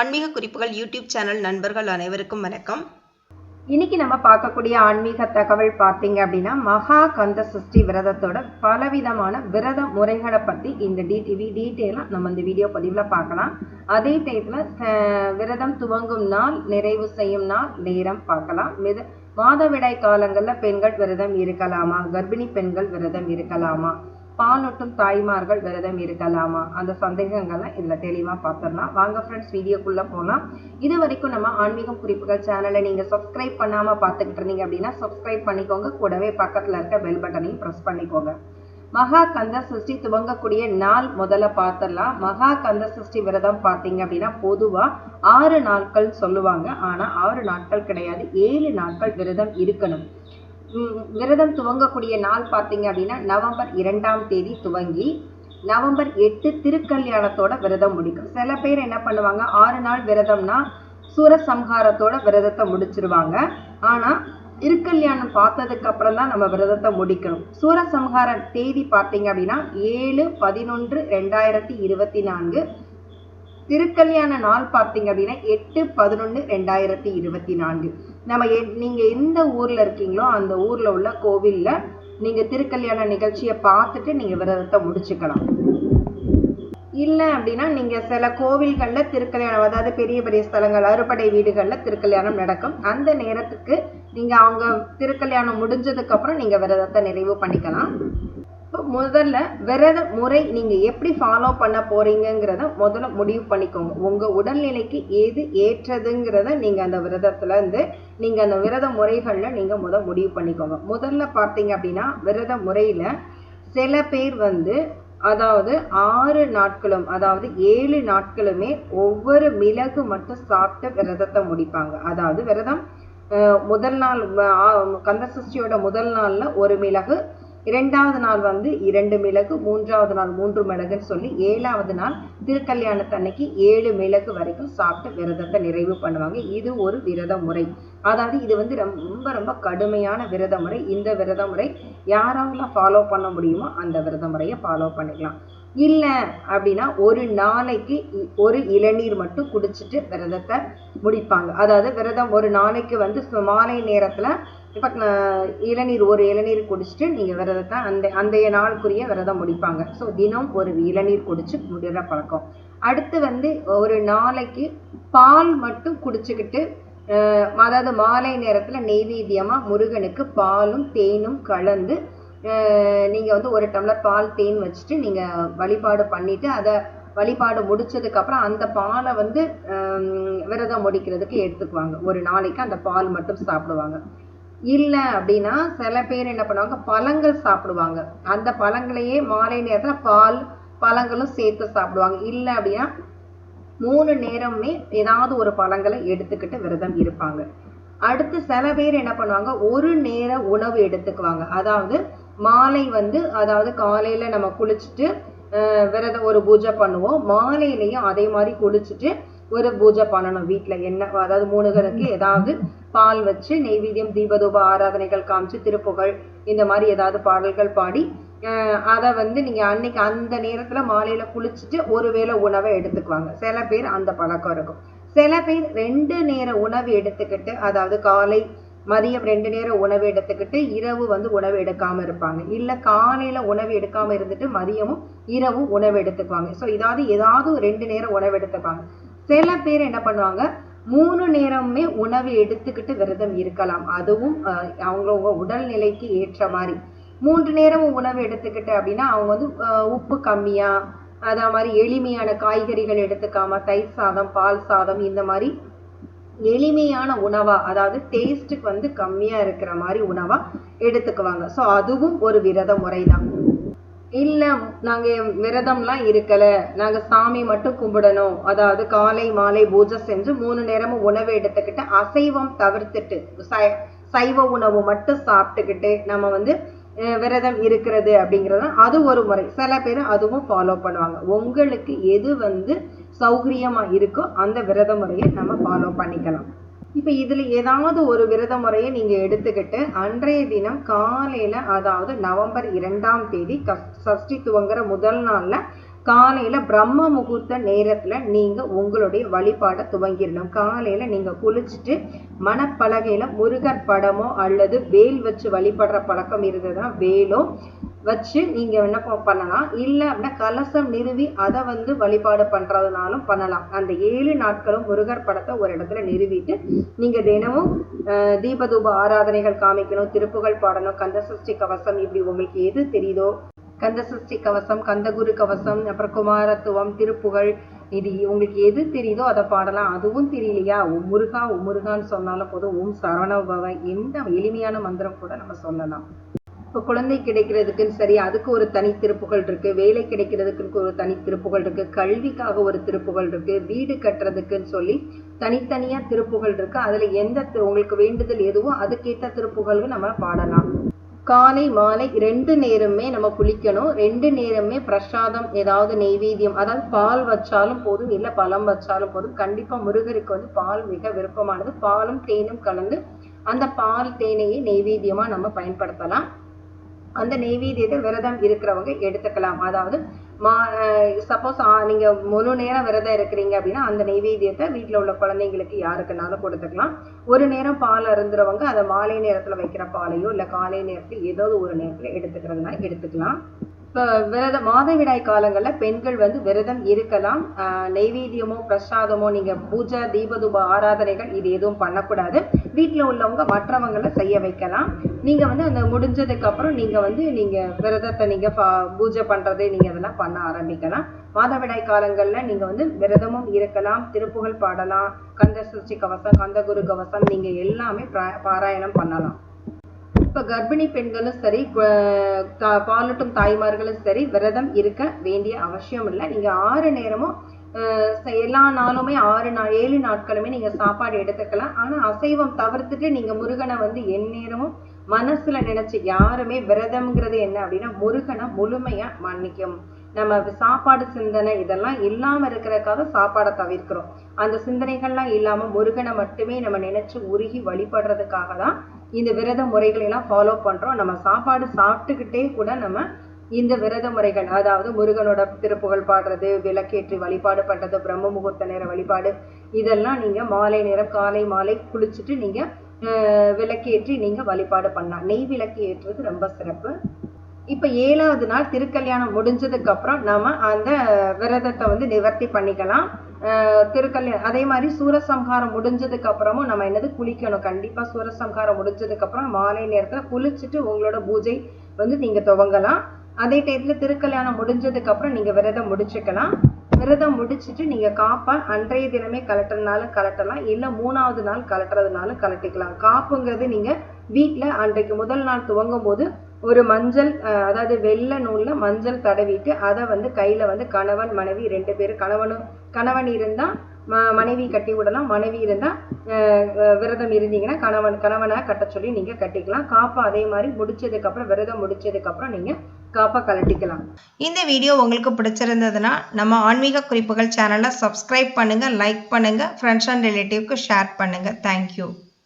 ஆன்மீக குறிப்புகள் YouTube channel நண்பர்கள் அனைவருக்கும் வணக்கம். இன்னைக்கு நம்ம பார்க்கக்கூடிய ஆன்மீக தகவல் பார்த்தீங்க அப்படின்னா மகா கந்த சஷ்டி விரதத்தோட பலவிதமான விரத முறைகளை பற்றி இந்த டிடிவி டீட்டெயிலாக நம்ம இந்த வீடியோ பதிவில் பார்க்கலாம். அதே டயத்தில் விரதம் துவங்கும் நாள் நிறைவு செய்யும் நாள் நேரம் பார்க்கலாம். மித மாதவிடாய் காலங்களில் பெண்கள் விரதம் இருக்கலாமா? கர்ப்பிணி பெண்கள் விரதம் இருக்கலாமா? பாலூட்டும் தாய்மார்கள் விரதம் இருக்கலாமா? அந்த சந்தேகங்கள்லாம் இதில் தெளிவாக பார்த்துடலாம் வாங்க ஃப்ரெண்ட்ஸ் வீடியோக்குள்ளே போகலாம் இது வரைக்கும் நம்ம ஆன்மீகம் குறிப்புகள் சேனலை நீங்கள் சப்ஸ்கிரைப் பண்ணாமல் பார்த்துக்கிட்டு இருந்தீங்க அப்படின்னா சப்ஸ்கிரைப் பண்ணிக்கோங்க. கூடவே பக்கத்தில் இருக்க பெல் பட்டனையும் ப்ரெஸ் பண்ணிக்கோங்க. மகா கந்த சஷ்டி துவங்கக்கூடிய நாள் முதல்ல பார்த்துடலாம் மகா கந்த சஷ்டி விரதம் பார்த்தீங்க அப்படின்னா பொதுவாக ஆறு நாட்கள் சொல்லுவாங்க. ஆனால் ஆறு நாட்கள் கிடையாது. ஏழு நாட்கள் விரதம் இருக்கணும். விரதம் துவங்கக்கூடிய நாள் பார்த்தீங்க அப்படின்னா நவம்பர் இரண்டாம் தேதி துவங்கி நவம்பர் எட்டு திருக்கல்யாணத்தோட விரதம் முடிக்கும். சில பேர் என்ன பண்ணுவாங்க? ஆறு நாள் விரதம்னா சூரசம்ஹாரத்தோட விரதத்தை முடிச்சிருவாங்க. ஆனா திருக்கல்யாணம் பார்த்ததுக்கு அப்புறம் தான் நம்ம விரதத்தை முடிக்கணும். சூரசம்ஹார தேதி பார்த்தீங்க அப்படின்னா ஏழு பதினொன்று ரெண்டாயிரத்தி இருபத்தி நான்கு. திருக்கல்யாண நாள் பார்த்தீங்க அப்படின்னா எட்டு பதினொன்று ரெண்டாயிரத்தி இருபத்தி நான்கு. நம்ம நீங்க எந்த ஊர்ல இருக்கீங்களோ அந்த ஊர்ல உள்ள கோவில்ல நீங்க திருக்கல்யாண நிகழ்ச்சியை பார்த்துட்டு நீங்க விரதத்தை முடிச்சுக்கலாம். இல்லை அப்படின்னா நீங்க சில கோவில்கள்ல திருக்கல்யாணம் அதாவது பெரிய பெரிய ஸ்தலங்கள் அறுபடை வீடுகள்ல திருக்கல்யாணம் நடக்கும். அந்த நேரத்துக்கு நீங்க அவங்க திருக்கல்யாணம் முடிஞ்சதுக்கு அப்புறம் நீங்க விரதத்தை நிறைவு பண்ணிக்கலாம். முதல்ல விரத முறை நீங்க எப்படி ஃபாலோ பண்ண போறீங்கிறத முதல்ல முடிவு பண்ணிக்கோங்க. உங்க உடல்நிலைக்கு எது ஏற்றதுங்கிறத நீங்க அந்த விரதத்துல இருந்து நீங்க அந்த விரத முறைகள்ல நீங்க முதல் முடிவு பண்ணிக்கோங்க. முதல்ல பார்த்தீங்க அப்படின்னா விரத முறையில சில பேர் வந்து அதாவது ஆறு நாட்களும் அதாவது ஏழு நாட்களுமே ஒவ்வொரு மிளகு மட்டும் சாப்பிட்டு விரதத்தை முடிப்பாங்க. அதாவது விரதம் முதல் நாள் கந்த சஷ்டியோட முதல் நாள்ல ஒரு மிளகு இரண்டாவது நாள் வந்து இரண்டு மிளகு மூன்றாவது நாள் மூன்று மிளகுன்னு சொல்லி ஏழாவது நாள் திருக்கல்யாணத்தன்னைக்கு ஏழு மிளகு வரைக்கும் சாப்பிட்டு விரதத்தை நிறைவு பண்ணுவாங்க. இது ஒரு விரத முறை. அதாவது இது வந்து ரொம்ப ரொம்ப கடுமையான விரத முறை. இந்த விரத முறை யாராவெல்லாம் ஃபாலோ பண்ண முடியுமோ அந்த விரத முறையை ஃபாலோ பண்ணிக்கலாம். இல்லை அப்படின்னா ஒரு நாளைக்கு ஒரு இளநீர் மட்டும் குடிச்சிட்டு விரதத்தை முடிப்பாங்க. அதாவது விரதம் ஒரு நாளைக்கு வந்து மாலை நேரத்தில் இப்போ uh, இளநீர் ஒரு இளநீர் குடிச்சிட்டு நீங்கள் விரதத்தை அந்த அந்தைய நாளுக்குரிய விரதம் முடிப்பாங்க. ஸோ தினம் ஒரு இளநீர் குடிச்சு முடிகிற பழக்கம். அடுத்து வந்து ஒரு நாளைக்கு பால் மட்டும் குடிச்சுக்கிட்டு அதாவது மாலை நேரத்தில் நெய்வேத்தியமாக முருகனுக்கு பாலும் தேனும் கலந்து நீங்கள் வந்து ஒரு டம்ளர் பால் தேன் வச்சுட்டு நீங்கள் வழிபாடு பண்ணிவிட்டு அதை வழிபாடு முடிச்சதுக்கப்புறம் அந்த பாலை வந்து விரதம் முடிக்கிறதுக்கு எடுத்துக்குவாங்க. ஒரு நாளைக்கு அந்த பால் மட்டும் சாப்பிடுவாங்க. இல்லை அப்படின்னா சில பேர் என்ன பண்ணுவாங்க பழங்கள் சாப்பிடுவாங்க. அந்த பழங்களையே மாலை நேரத்தில் பால் பழங்களும் சேர்த்து சாப்பிடுவாங்க. இல்லை அப்படின்னா மூணு நேரமே ஏதாவது ஒரு பழங்களை எடுத்துக்கிட்டு விரதம் இருப்பாங்க. அடுத்து சில பேர் என்ன பண்ணுவாங்க ஒரு நேர உணவு எடுத்துக்குவாங்க. அதாவது மாலை வந்து அதாவது காலையில நம்ம குளிச்சுட்டு விரதம் ஒரு பூஜை பண்ணுவோம். மாலையிலையும் அதே மாதிரி குளிச்சுட்டு ஒரு பூஜை பண்ணணும் வீட்டில் என்ன அதாவது மூணுகளுக்கு ஏதாவது பால் வச்சு நெய்வேத்தியம் தீபதூப ஆராதனைகள் காமிச்சு திருப்புகழ் இந்த மாதிரி ஏதாவது பாடல்கள் பாடி அதை வந்து நீங்கள் அன்னைக்கு அந்த நேரத்தில் மாலையில் குளிச்சுட்டு ஒரு வேளை உணவை எடுத்துக்குவாங்க. சில பேர் அந்த பழக்கம் இருக்கும். சில பேர் ரெண்டு நேர உணவு எடுத்துக்கிட்டு அதாவது காலை மதியம் ரெண்டு நேரம் உணவு எடுத்துக்கிட்டு இரவு வந்து உணவு எடுக்காம இருப்பாங்க. இல்லை காலையில உணவு எடுக்காம இருந்துட்டு மதியமும் இரவும் உணவு எடுத்துக்குவாங்க. ஸோ இதாவது ஏதாவது ரெண்டு நேரம் உணவு எடுத்துப்பாங்க சில பேர் என்ன பண்ணுவாங்க மூணு நேரமுமே உணவு எடுத்துக்கிட்டு விரதம் இருக்கலாம். அதுவும் அவங்கவுங்க உடல்நிலைக்கு ஏற்ற மாதிரி. மூன்று நேரமும் உணவு எடுத்துக்கிட்டு அப்படின்னா அவங்க வந்து உப்பு கம்மியா அதே மாதிரி எளிமையான காய்கறிகள் எடுத்துக்காம தயிர் சாதம் பால் சாதம் இந்த மாதிரி எளிமையான உணவா அதாவது டேஸ்ட்டுக்கு வந்து கம்மியா இருக்கிற மாதிரி உணவா எடுத்துக்குவாங்க. ஸோ அதுவும் ஒரு விரத முறை தான் இல்லை நாங்கள் விரதம்லாம் இருக்கலை. நாங்கள் சாமி மட்டும் கும்பிடணும். அதாவது காலை மாலை பூஜை செஞ்சு மூணு நேரமும் உணவு எடுத்துக்கிட்டு அசைவம் தவிர்த்துட்டு சைவ உணவு மட்டும் சாப்பிட்டுக்கிட்டு நம்ம வந்து விரதம் இருக்கிறது அப்படிங்கிறது அது ஒரு முறை. சில பேர் அதுவும் ஃபாலோ பண்ணுவாங்க. உங்களுக்கு எது வந்து சௌகரியமா இருக்கோ அந்த விரத முறையை நம்ம ஃபாலோ பண்ணிக்கலாம். இப்போ இதில் ஏதாவது ஒரு விரத முறையை நீங்கள் எடுத்துக்கிட்டு அன்றைய தினம் காலையில் அதாவது நவம்பர் இரண்டாம் தேதி கஸ் சஷ்டி துவங்குற முதல் நாளில் காலையில பிரம்ம முகூர்த்த நேரத்துல நீங்க உங்களுடைய வழிபாடை துவங்கிடணும் காலையில நீங்க குளிச்சுட்டு மணப்பலகையில முருகர் படமோ அல்லது வேல் வச்சு வழிபடுற பழக்கம் இருந்ததுன்னா வேலோ வச்சு நீங்க என்ன பண்ணலாம். இல்ல அப்படின்னா கலசம் நிறுவி அதை வந்து வழிபாடு பண்றதுனாலும் பண்ணலாம். அந்த ஏழு நாட்களும் முருகர் படத்தை ஒரு இடத்துல நிறுவிட்டு நீங்க தினமும் தீபதூப ஆராதனைகள் காமிக்கணும் திருப்புகள் பாடணும் கந்த சஷ்டி கவசம் இப்படி உங்களுக்கு எது தெரியுதோ கந்த சஷ்டி கவசம் கந்தகுரு கவசம் அப்புறம் குமாரத்துவம் திருப்புகழ். இது உங்களுக்கு எது தெரியுதோ அதை பாடலாம். அதுவும் தெரியலையா? முருகா முருகான்னு சொன்னாலும் போதும். ஓம் சரவணபவ எந்த எளிமையான மந்திரம் கூட நம்ம சொல்லலாம். இப்போ குழந்தை கிடைக்கிறதுக்குன்னு சரி அதுக்கு ஒரு தனி திருப்புகள் இருக்கு. வேலை கிடைக்கிறதுக்கு ஒரு தனி திருப்புகள் இருக்கு. கல்விக்காக ஒரு திருப்புகள் இருக்கு. வீடு கட்டுறதுக்குன்னு சொல்லி தனித்தனியா திருப்புகள் இருக்கு. அதுல எந்த உங்களுக்கு வேண்டுதல் எதுவோ அதுக்கேற்ற திருப்புகளுக்கு நம்ம பாடலாம். காலை மாலை ரெண்டு நேரமே நம்ம குளிக்கணும். ரெண்டு நேரமே பிரசாதம் ஏதாவது நெய்வேத்தியம் அதாவது பால் வச்சாலும் போதும் இல்லை பழம் வச்சாலும் போதும். கண்டிப்பாக முருகருக்கு வந்து பால் மிக விருப்பமானது. பாலும் தேனும் கலந்து அந்த பால் தேனையை நெய்வேத்தியமாக நம்ம பயன்படுத்தலாம். அந்த நெய்வேத்தியத்தை விரதம் இருக்கிறவங்க எடுத்துக்கலாம். அதாவது மா சப்போஸ் நீங்க முழு நேரம் விரதம் இருக்கிறீங்க அப்படின்னா அந்த நெய்வேத்தியத்தை வீட்டில் உள்ள குழந்தைங்களுக்கு யாருக்குனாலும் கொடுத்துக்கலாம். ஒரு நேரம் பால் அருந்துறவங்க அதை மாலை நேரத்தில் வைக்கிற பாலையோ இல்லை காலை நேரத்தில் ஏதோ ஒரு நேரத்தில் எடுத்துக்கிறதுனா எடுத்துக்கலாம். இப்போ விரத மாதவிடாய் காலங்களில் பெண்கள் வந்து விரதம் இருக்கலாம். நெய்வேத்தியமோ பிரசாதமோ நீங்கள் பூஜை தீபதுப ஆராதனைகள் இது எதுவும் பண்ணக்கூடாது. வீட்டில் உள்ளவங்க மற்றவங்களை செய்ய வைக்கலாம். நீங்க வந்து அந்த முடிஞ்சதுக்கு அப்புறம் நீங்க வந்து நீங்க விரதத்தை நீங்க பா- பூஜை பண்ணுறது நீங்க அதெல்லாம் பண்ண ஆரம்பிக்கலாம். மாதவிடாய் காலங்கள்ல நீங்க வந்து விரதமும் இருக்கலாம் திருப்புகழ் பாடலாம் கந்த சுஷ்டி கவசம் கந்த குரு கவசம் நீங்க எல்லாமே பிரா- பாராயணம் பண்ணலாம். இப்ப கர்ப்பிணி பெண்களும் சரி தா- பாலூட்டும் தாய்மார்களும் சரி விரதம் இருக்க வேண்டிய அவசியம் இல்லை. நீங்க ஆறு நேரமும் எல்லா நாளுமே ஆறு நாள் ஏழு நாட்களுமே நீங்க சாப்பாடு எடுத்துக்கலாம். ஆனா அசைவம் தவிர்த்துட்டு நீங்க முருகனை வந்து எந்நேரமும் மனசுல நினைச்சு யாருமே விரதம்ங்கிறது என்ன அப்படின்னா முருகனை முழுமையா மன்னிக்கும். நம்ம சாப்பாடு சிந்தனை இதெல்லாம் இல்லாம இருக்கிறக்காக சாப்பாடை தவிர்க்கிறோம். அந்த சிந்தனைகள்லாம் இல்லாம முருகனை மட்டுமே நம்ம நினைச்சு உருகி வழிபடுறதுக்காக தான் இந்த விரத முறைகளை எல்லாம் ஃபாலோ பண்றோம். நம்ம சாப்பாடு சாப்பிட்டுக்கிட்டே கூட நம்ம இந்த விரத முறைகள் அதாவது முருகனோட திருப்புகழ் பாடுறது விளக்கேற்றி வழிபாடு பண்ணுறது பிரம்ம முகூர்த்த நேர வழிபாடு இதெல்லாம் நீங்கள் மாலை நேரம் காலை மாலை குளிச்சுட்டு நீங்க விளக்கேற்றி நீங்கள் வழிபாடு பண்ணலாம். நெய் விளக்கு ஏற்றுறது ரொம்ப சிறப்பு. இப்போ ஏழாவது நாள் திருக்கல்யாணம் முடிஞ்சதுக்கு அப்புறம் நாம அந்த விரதத்தை வந்து நிவர்த்தி பண்ணிக்கலாம். திருக்கல்யாணம் அதே மாதிரி சூரசம்ஹாரம் முடிஞ்சதுக்கு அப்புறமும் நம்ம என்னது குளிக்கணும். கண்டிப்பா சூரசம்ஹாரம் முடிஞ்சதுக்கு அப்புறம் மாலை நேரத்துல குளிச்சுட்டு உங்களோட பூஜை வந்து நீங்க துவங்கலாம். அதே டயத்துல திருக்கல்யாணம் முடிஞ்சதுக்கு அப்புறம் நீங்க விரதம் முடிச்சுக்கலாம். விரதம் முடிச்சிட்டு நீங்க காப்பை அன்றைய தினமே கலட்டுறதுனாலும் கலட்டலாம். இல்ல மூணாவது நாள் கலட்டுறதுனாலும் கலட்டிக்கலாம். காப்புங்கிறது நீங்க வீட்டில் அன்றைக்கு முதல் நாள் துவங்கும் போது ஒரு மஞ்சள் அதாவது வெள்ளை நூலில் மஞ்சள் தடவிட்டு அதை வந்து கையில வந்து கணவன் மனைவி ரெண்டு பேரும் கணவனும் கணவன் இருந்தா ம- மனைவி கட்டி விடலாம். மனைவி இருந்தா விரதம் இருந்தீங்கன்னா கணவன் கணவனை கட்ட சொல்லி நீங்க கட்டிக்கலாம். காப்பா அதே மாதிரி முடிச்சதுக்கு அப்புறம் விரதம் முடிச்சதுக்கு அப்புறம் காப்பாக கலட்டிக்கலாம். இந்த வீடியோ உங்களுக்கு பிடிச்சிருந்ததுன்னா நம்ம ஆன்மீக குறிப்புகள் சேனலை சப்ஸ்கிரைப் பண்ணுங்கள் லைக் பண்ணுங்கள் ஃப்ரெண்ட்ஸ் அண்ட் ரிலேட்டிவ்க்கு ஷேர் பண்ணுங்கள் தேங்க்யூ